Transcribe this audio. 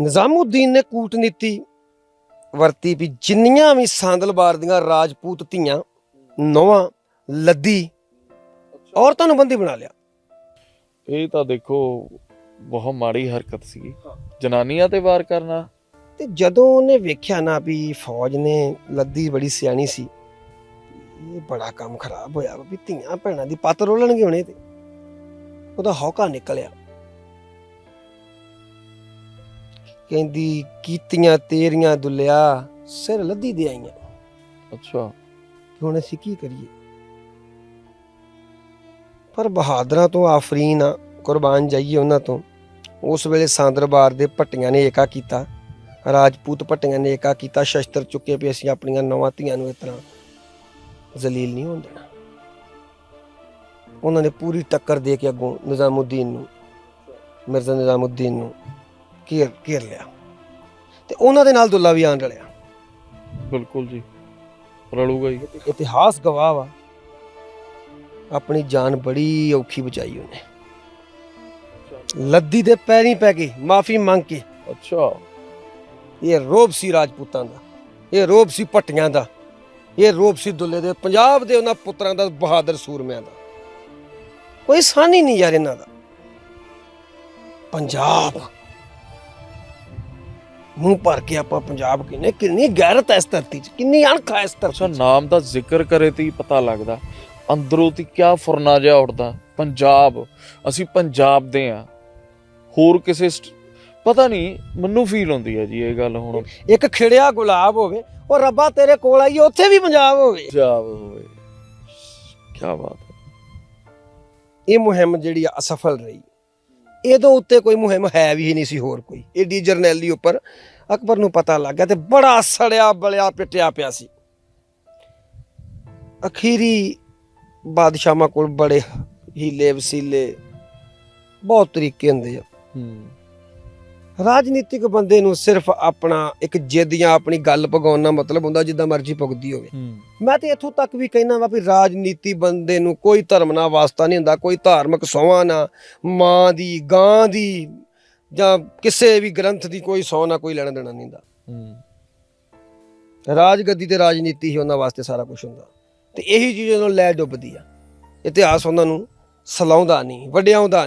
ਨਿਜ਼ਾਮੁਦੀਨ ਨੇ ਕੂਟਨੀਤੀ ਵਰਤੀ ਵੀ ਜਿੰਨੀਆਂ ਵੀ ਸਾਂਦਲਬਾਰ ਦੀਆਂ ਰਾਜਪੂਤ ਧੀਆਂ ਨੌਵਾਂ ਲੱਦੀ ਔਰਤਾਂ ਨੂੰ ਬੰਦੀ ਬਣਾ ਲਿਆ। ਇਹ ਤਾਂ ਦੇਖੋ ਬਹੁਤ ਮਾੜੀ ਹਰਕਤ ਸੀ ਜਨਾਨੀਆਂ ਤੇ ਵਾਰ ਕਰਨਾ। ਤੇ ਜਦੋਂ ਉਹਨੇ ਵੇਖਿਆ ਨਾ ਵੀ ਫੌਜ ਨੇ ਲੱਦੀ ਬੜੀ ਸਿਆਣੀ ਸੀ ਇਹ ਬੜਾ ਕੰਮ ਖਰਾਬ ਹੋਇਆ ਵਾ ਵੀ ਧੀਆਂ ਭੈਣਾਂ ਦੀ ਪੱਤ ਰੋਲਣਗੇ ਹੁਣੇ ਤੇ। ਉਹਦਾ ਹੌਕਾ ਨਿਕਲਿਆ। ਕਹਿੰਦੀ ਕੀਤੀਆਂ ਤੇਰੀਆਂ ਦੁੱਲਿਆ ਸਿਰ ਲੱਦੀ ਦੇ ਆਈਆਂ। ਅੱਛਾ। ਹੁਣ ਅਸੀਂ ਕੀ ਕਰੀਏ? ਪਰ ਬਹਾਦਰਾਂ ਤੋਂ ਆਫਰੀਨ ਆ ਕੁਰਬਾਨ ਜਾਈਏ ਉਹਨਾਂ ਤੋਂ। ਉਸ ਵੇਲੇ ਸਾਂਦਰਬਾਰ ਦੇ ਭੱਟੀਆਂ ਨੇ ਏਕਾ ਕੀਤਾ ਰਾਜਪੂਤ ਭੱਟੀਆਂ ਨੇ ਏਕਾ ਕੀਤਾ ਸ਼ਸਤਰ ਚੁੱਕੇ ਵੀ ਅਸੀਂ ਆਪਣੀਆਂ ਨੌਵਾਂ ਧੀਆਂ ਨੂੰ ਇਸ ਤਰ੍ਹਾਂ ਜ਼ਲੀਲ ਨਹੀਂ ਹੋਣ ਦੇਣਾ। ਉਹਨਾਂ ਨੇ ਪੂਰੀ ਟੱਕਰ ਦੇ ਕੇ ਅੱਗੋਂ ਨਿਜ਼ਾਮੁਦੀਨ ਨੂੰ ਮਿਰਜ਼ਾ ਨਿਜ਼ਾਮੁਦੀਨ ਨੂੰ ਘੇਰ ਘੇਰ ਲਿਆ। ਤੇ ਉਹਨਾਂ ਦੇ ਨਾਲ ਦੁੱਲਾ ਵੀ ਆਣ ਰਲਿਆ। ਬਿਲਕੁਲ ਜੀ। ਰਲੂਗਾ ਹੀ। ਇਤਿਹਾਸ ਗਵਾਹ ਵਾ। ਆਪਣੀ ਜਾਨ ਬੜੀ ਔਖੀ ਬਚਾਈ ਉਹਨੇ। ਲੱਦੀ ਦੇ ਪੈਰੀਂ ਪੈ ਕੇ ਮਾਫੀ ਮੰਗ ਕੇ। ਅੱਛਾ। ਇਹ ਰੋਬ ਸੀ ਰਾਜਪੂਤਾਂ ਦਾ। ਇਹ ਰੋਬ ਸੀ ਪੱਟੀਆਂ ਦਾ। ਇਹ ਰੋਬ ਸੀ ਦੁੱਲੇ ਦੇ। ਪੰਜਾਬ ਦੇ ਉਹਨਾਂ ਪੁੱਤਰਾਂ ਦਾ ਬਹਾਦਰ ਸੂਰਮਿਆਂ ਦਾ। ਕੋਈ ਸਾਨੀ ਨਹੀਂ ਯਾਰ ਇਹਨਾਂ ਦਾ। ਪੰਜਾਬ। ਮੂੰਹ ਭਰ ਕੇ ਆਪਾਂ ਪੰਜਾਬ ਕਿਨੇ ਕਿੰਨੀ ਗੈਰਤ ਹੈ ਇਸ ਧਰਤੀ 'ਚ ਕਿੰਨੀ ਅਣਖ ਹੈ ਇਸ ਅੱਛਾ ਧਰਤੀ 'ਚ। ਨਾਮ ਦਾ ਜ਼ਿਕਰ ਕਰੇ ਤੇ ਹੀ ਪਤਾ ਲੱਗਦਾ। ਅੰਦਰੋਂ ਤੇ ਕਿਆ ਫੁਰਨਾ ਜਿਹਾ ਉੱਠਦਾ ਪੰਜਾਬ ਅਸੀਂ ਪੰਜਾਬ ਦੇ ਆ ਹੋਰ ਕਿਸੇ ਸਟ- ਪਤਾ ਨਹੀਂ ਮੈਨੂੰ ਫੀਲ ਹੁੰਦੀ ਹੈ ਜੀ ਇਹ ਗੱਲ ਹੁਣ। ਇੱਕ ਖਿੜਿਆ ਗੁਲਾਬ ਹੋਵੇ ਉਹ ਰੱਬਾ ਤੇਰੇ ਕੋਲ ਆਈਏ ਉੱਥੇ ਵੀ ਪੰਜਾਬ ਹੋਵੇ। ਪੰਜਾਬ ਹੋਵੇ। ਕੀ ਬਾਤ ਹੈ। ਇਹ ਮੁਹਿੰਮ ਜਿਹੜੀ ਆ ਅਸਫਲ ਰਹੀ। ਇਹਦੋਂ ਉੱਤੇ ਕੋਈ ਮੁਹਿੰਮ ਹੈ ਵੀ ਨਹੀਂ ਸੀ ਹੋਰ ਕੋਈ। ਏਡੀ ਜਰਨੈਲੀ ਉੱਪਰ ਅਕਬਰ ਨੂੰ ਪਤਾ ਲੱਗ ਗਿਆ ਤੇ ਬੜਾ ਸੜਿਆ ਬਲਿਆ ਪਿੱਟਿਆ ਪਿਆ ਸੀ। ਅਖੀਰੀ ਬਾਦਸ਼ਾਹਾਂ ਕੋਲ ਬੜੇ ਹੀਲੇ ਵਸੀਲੇ, ਬਹੁਤ ਤਰੀਕੇ ਹੁੰਦੇ ਆ। ਹੂੰ। ਰਾਜਨੀਤਿਕ ਬੰਦੇ ਨੂੰ ਸਿਰਫ ਆਪਣਾ ਇੱਕ ਜਿੱਦ ਜਾਂ ਆਪਣੀ ਗੱਲ ਪਗਾਉਣ ਮਤਲਬ ਹੁੰਦਾ ਜਿੱਦਾਂ ਮਰਜ਼ੀ ਪੁਗਦੀ ਹੋਵੇ। ਮੈਂ ਤੇ ਇੱਥੋਂ ਤੱਕ ਵੀ ਕਹਿਣਾ ਵਾ ਵੀ ਰਾਜਨੀਤੀ ਬੰਦੇ ਨੂੰ ਕੋਈ ਧਰਮ ਨਾਲ ਵਾਸਤਾ ਨਹੀਂ ਹੁੰਦਾ ਕੋਈ ਧਾਰਮਿਕ ਸੋਹਾਂ ਨਾ ਮਾਂ ਦੀ ਗਾਂ ਦੀ ਜਾਂ ਕਿਸੇ ਵੀ ਗ੍ਰੰਥ ਦੀ ਕੋਈ ਸੌ ਨਾ ਕੋਈ ਲੈਣਾ ਦੇਣਾ ਨਹੀਂ ਹੁੰਦਾ। ਹੂੰ। ਰਾਜਗੱਦੀ ਤੇ ਰਾਜਨੀਤੀ ਹੀ ਉਹਨਾਂ ਵਾਸਤੇ ਸਾਰਾ ਕੁਝ ਹੁੰਦਾ। ਤੇ ਇਹੀ ਚੀਜ਼ ਉਹਨਾਂ ਨੂੰ ਲੈ ਡੁੱਬਦੀ ਆ। ਇਤਿਹਾਸ ਉਹਨਾਂ ਨੂੰ ਸਲਾਉਂਦਾ ਨਹੀਂ ਵਡਿਆਉਂਦਾ